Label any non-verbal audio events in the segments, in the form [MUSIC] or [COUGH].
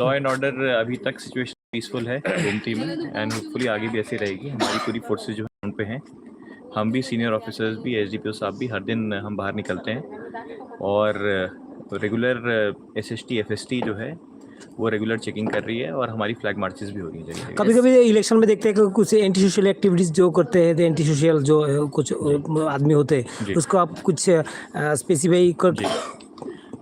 Law and order अभी तक situation peaceful है गोमती में एंड होपफुली आगे भी ऐसी रहेगी। हमारी पूरी फोर्सेज जो है उन पे हैं हम भी सीनियर ऑफिसर्स भी एस साहब भी हर दिन हम बाहर निकलते हैं। और regular S S T F S T जो है वो रेगुलर चेकिंग कर रही है और हमारी फ्लैग मार्चेस भी हो रही है कभी कभी इलेक्शन में देखते हैं कि कुछ एंटी सोशल एक्टिविटीज़ जो करते हैं एंटी सोशल जो कुछ आदमी होते हैं उसको आप कुछ स्पेसिफाई कर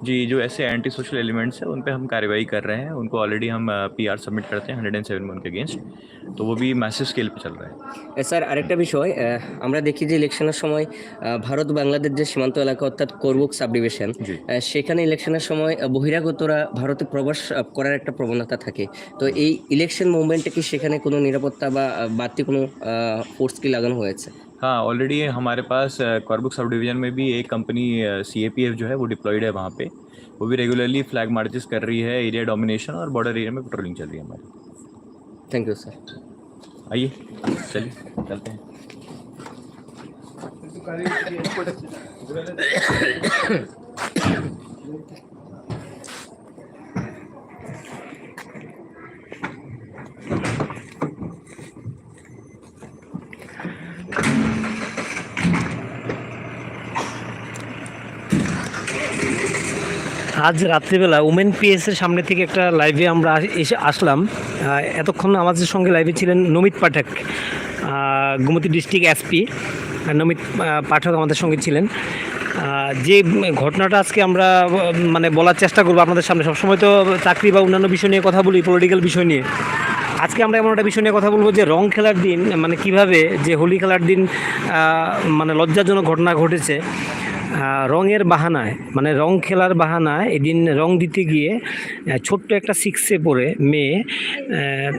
जी जी जो ऐसे एंटी सोशल एलिमेंट्स हैं उन पे हम कार्रवाई कर रहे हैं उनको ऑलरेडी हम पीआर सबमिट करते हैं हंड्रेड एंड सेवन में उनके अगेंस्ट तो वो भी मैसिव स्केल पे चल रहा है স্যার আরেকটা বিষয় আহ, আমরা দেখি যে ইলেকশনের সময় আহ, ভারত বাংলাদেশ যে সীমান্ত এলাকা অর্থাৎ করবুক সাব ডিভিশন জি। সেখানে ইলেকশনের সময় আহ, বহিরাগতরা ভারতে প্রবেশ আহ, করার একটা প্রবণতা থাকে তো এই ইলেকশন মুভমেন্টে কি সেখানে কোনো নিরাপত্তা বা আহ, বাড়তি কোনো ফোর্স কি লাগানো হয়েছে हाँ ऑलरेडी हमारे पास कॉर्बुक सब डिवीज़न में भी एक कंपनी सीएपीएफ जो है वो डिप्लॉयड है वहाँ पे। वो भी रेगुलरली फ्लैग मार्चेस कर रही है एरिया डोमिनेशन और बॉर्डर एरिया में पेट्रोलिंग चल रही है हमारी। थैंक यू सर आइए चलिए चलते हैं। [COUGHS] [COUGHS] আজ রাত্রিবেলা উমেন পিএস এর সামনে থেকে একটা লাইভে আমরা এসে আসলাম। এতক্ষণ আমাদের সঙ্গে লাইভে ছিলেন নমিত পাঠক গোমতী ডিস্ট্রিক্ট এসপি নমিত পাঠক আমাদের সঙ্গে ছিলেন। যে ঘটনাটা আজকে আমরা মানে বলার চেষ্টা করব আপনাদের সামনে। সবসময় তো চাকরি বা অন্যান্য বিষয় নিয়ে কথা বলি পলিটিক্যাল বিষয় নিয়ে। আজকে আমরা এমন একটা বিষয় নিয়ে কথা বলব যে, রং খেলার দিন মানে কীভাবে যে হোলি খেলার দিন মানে লজ্জাজনক ঘটনা ঘটেছে। রঙের বাহানায় মানে রং খেলার বাহানায় এদিন রং দিতে গিয়ে ছোট্ট একটা সিক্সে পড়ে মেয়ে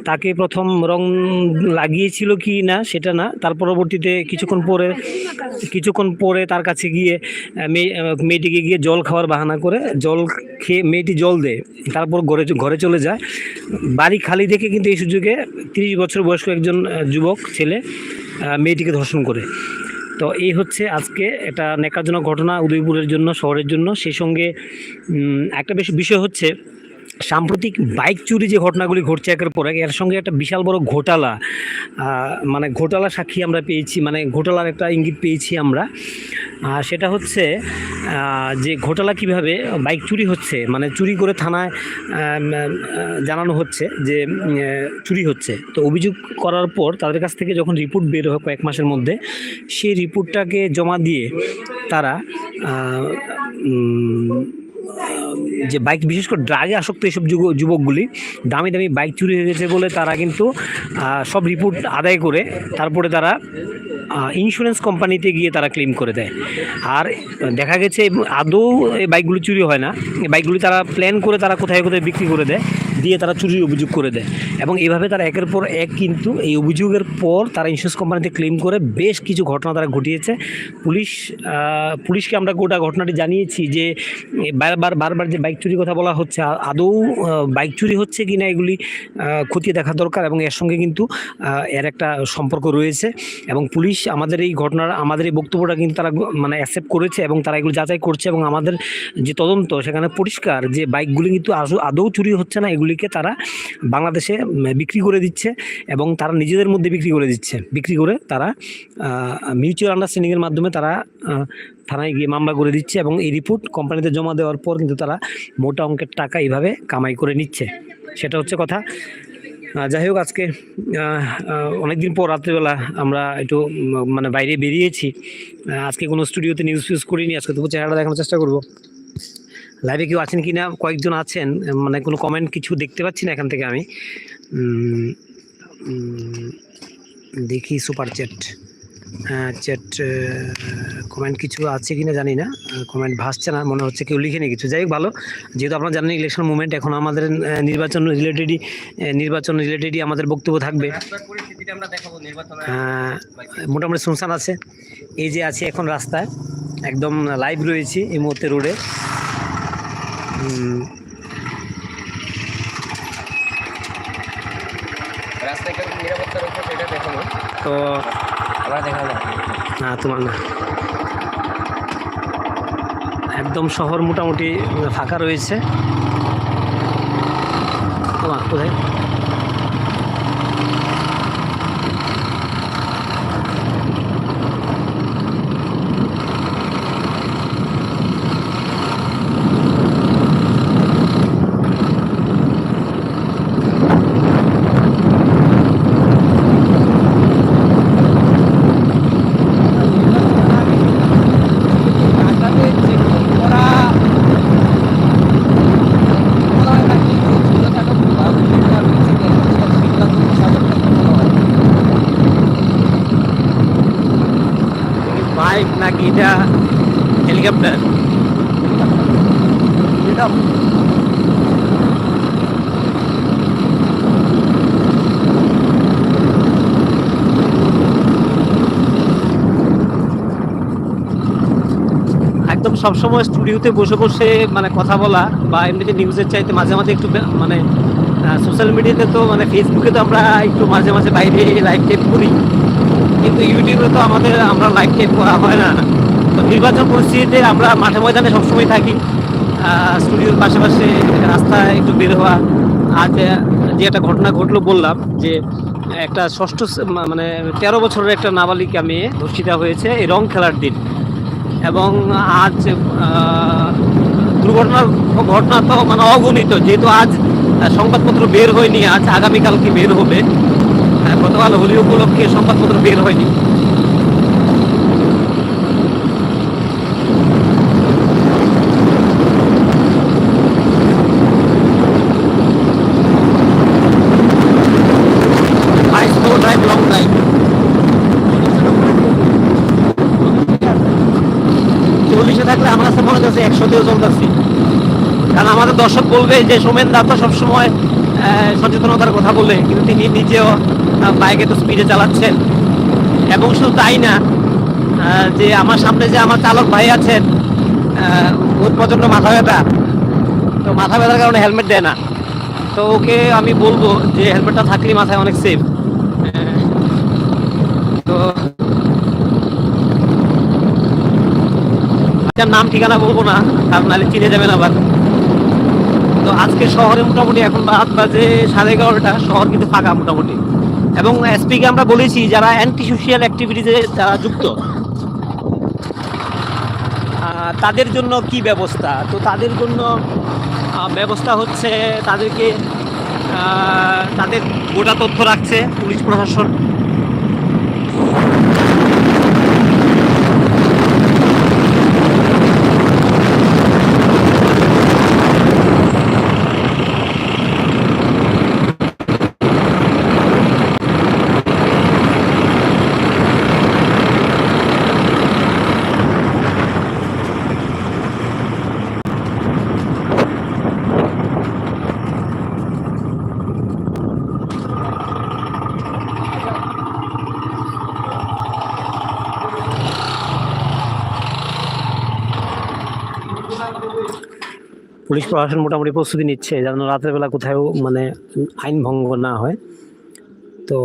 তাকে প্রথম রং লাগিয়েছিল কি না সেটা না, তার পরবর্তীতে কিছুক্ষণ পরে কিছুক্ষণ পরে তার কাছে গিয়ে মেয়ে মেয়েটিকে গিয়ে জল খাওয়ার বাহানা করে, জল খেয়ে মেয়েটি জল দেয়, তারপর ঘরে ঘরে চলে যায়। বাড়ি খালি দেখে কিন্তু এই সুযোগে তিরিশ বছর বয়স্ক একজন যুবক, ছেলে মেয়েটিকে ধর্ষণ করে। তো এই হচ্ছে আজকে এটা নেকাজনক ঘটনা উদয়পুরের জন্য, শহরের জন্য। সেই সঙ্গে একটা বেশ বিষয় হচ্ছে সাম্প্রতিক বাইক চুরি যে ঘটনাগুলি ঘটছে একের পর এক, এর সঙ্গে একটা বিশাল বড় ঘোটালা মানে ঘোটালা সাক্ষী আমরা পেয়েছি মানে ঘোটালার একটা ইঙ্গিত পেয়েছি আমরা। সেটা হচ্ছে যে ঘোটালা কীভাবে বাইক চুরি হচ্ছে মানে চুরি করে থানায় জানানো হচ্ছে যে চুরি হচ্ছে। তো অভিযোগ করার পর তাদের কাছ থেকে যখন রিপোর্ট বের হয় কয়েক মাসের মধ্যে, সেই রিপোর্টটাকে জমা দিয়ে তারা যে বাইক, বিশেষ করে ড্রাগে আসক্ত এইসব যুব- যুবকগুলি দামি দামি বাইক চুরি হয়ে গেছে বলে তারা কিন্তু সব রিপোর্ট আদায় করে তারপরে তারা ইন্স্যুরেন্স কোম্পানিতে গিয়ে তারা ক্লেম করে দেয়। আর দেখা গেছে আদৌ এই বাইকগুলি চুরি হয় না। এই বাইকগুলি তারা প্ল্যান করে তারা কোথায় কোথায় বিক্রি করে দেয়। দিয়ে তারা চুরির অভিযোগ করে দেয়। এবং এইভাবে তারা একের পর এক কিন্তু এই অভিযোগের পর তারা ইন্স্যুরেন্স কোম্পানিতে ক্লেম করে বেশ কিছু ঘটনা তারা ঘটিয়েছে। পুলিশ পুলিশকে আমরা গোটা ঘটনাটি জানিয়েছি যে বারবার বারবার যে বাইক চুরির কথা বলা হচ্ছে আদৌ বাইক চুরি হচ্ছে কি না এগুলি খতিয়ে দেখা দরকার এবং এর সঙ্গে কিন্তু এর একটা সম্পর্ক রয়েছে। এবং পুলিশ আমাদের এই ঘটনার, আমাদের এই বক্তব্যটা কিন্তু তারা মানে অ্যাকসেপ্ট করেছে এবং তারা এগুলো যাচাই করছে এবং আমাদের যে তদন্ত, সেখানে পরিষ্কার যে বাইকগুলি কিন্তু আদৌ- আদৌ চুরি হচ্ছে না এগুলিকে তারা বাংলাদেশে বিক্রি করে দিচ্ছে এবং তারা নিজেদের মধ্যে বিক্রি করে দিচ্ছে। বিক্রি করে তারা মিউচুয়াল আন্ডারস্ট্যান্ডিংয়ের মাধ্যমে তারা থানায় গিয়ে মামলা করে দিচ্ছে এবং এই রিপোর্ট কোম্পানিতে জমা দেওয়ার পর কিন্তু তারা মোটা অঙ্কের টাকা এইভাবে কামাই করে নিচ্ছে। সেটা হচ্ছে কথা। যাই হোক আজকে অনেকদিন পর রাত্রিবেলা আমরা একটু মানে বাইরে বেরিয়েছি। আজকে কোনো স্টুডিওতে নিউজ ফিউজ করিনি। আজকে তবু চেহারাটা দেখানোর চেষ্টা করব। লাইভে কেউ আছেন কি না কয়েকজন আছেন মানে কোনো কমেন্ট কিছু দেখতে পাচ্ছি না এখান থেকে আমি। দেখি সুপার চ্যাট হ্যাঁ চ্যাট কমেন্ট কিছু আছে কি না জানি না। কমেন্ট ভাসছে না মনে হচ্ছে কেউ লিখে লিখেনি কিছু। যাই হোক ভালো। যেহেতু আপনারা জানেন ইলেকশন মুভমেন্ট এখন আমাদের নির্বাচন রিলেটেডই নির্বাচন রিলেটেডই আমাদের বক্তব্য থাকবে। আহ, মোটামুটি শুনশান আছে। এই যে আছে এখন রাস্তায় একদম লাইভ রয়েছি এই মুহূর্তে রোডে উম, রাস্তায় কেমন নিরাপত্তা রয়েছে সেটা দেখাবো তো না তোমার না। একদম শহর মোটামুটি ফাঁকা রয়েছে। তোমার কোথায় বাইক নাকি এটা হেলিকপ্টার একদম সবসময় স্টুডিওতে বসে বসে মানে কথা বলা বা এমনিতে নিউজের চাইতে মাঝে মাঝে একটু মানে সোশ্যাল মিডিয়াতে তো মানে ফেসবুকে তো আমরা একটু মাঝে মাঝে বাইরে লাইভ টেপ করি। কিন্তু ইউটিউবে তো আমাদের আমরা লাইভ টেপ করা হয় না। তো নির্বাচন পরিস্থিতিতে আমরা মাঠে ময়দানে সবসময় থাকি। স্টুডিওর পাশাপাশি রাস্তায় একটু বের হওয়া। আজ যে একটা ঘটনা ঘটলো বললাম যে, একটা ষষ্ঠ মানে তেরো বছরের একটা নাবালিকা মেয়ে ধর্ষিতা হয়েছে এই রং খেলার দিন। এবং আজ দুর্ঘটনার ঘটনা তো মানে অগণিত। যেহেতু আজ সংবাদপত্র বের হয়নি, আজ আগামীকালকে বের হবে। গতকাল হোলি উপলক্ষে সংবাদপত্র বের হয়নি. থাকলে আমার কাছে মনে কারণ আমাদের দর্শক বলবে যে, সোমেন দা তো সবসময় সচেতনতার কথা বলে কিন্তু তিনি নিজেও বাইকে তো স্পিডে চালাচ্ছেন। এবং শুধু তাই না যে আমার সামনে যে আমার চালক ভাই আছেন ওর প্রচণ্ড মাথা ব্যথা। তো মাথা ব্যথার কারণে হেলমেট দেয় না। তো ওকে আমি বলব যে হেলমেটটা থাকলে মাথায় অনেক সেফ তো যার নাম ঠিকানা বলব না নাহলে চিনে যাবেন আবার। তো আজকে শহরে মোটামুটি এখন রাত বাজে সাড়ে এগারোটা, শহর কিন্তু ফাঁকা মোটামুটি। এবং এসপিকে আমরা বলেছি যারা অ্যান্টি সোশিয়াল অ্যাক্টিভিটিতে যারা যুক্ত। তাদের জন্য কি ব্যবস্থা? তো তাদের জন্য ব্যবস্থা হচ্ছে তাদেরকে তাদের গোটা তথ্য রাখছে, পুলিশ প্রশাসন। পুলিশ প্রশাসন মোটামুটি প্রস্তুতি নিচ্ছে, যেন রাতের বেলা কোথাও মানে আইন ভঙ্গ না হয়। তো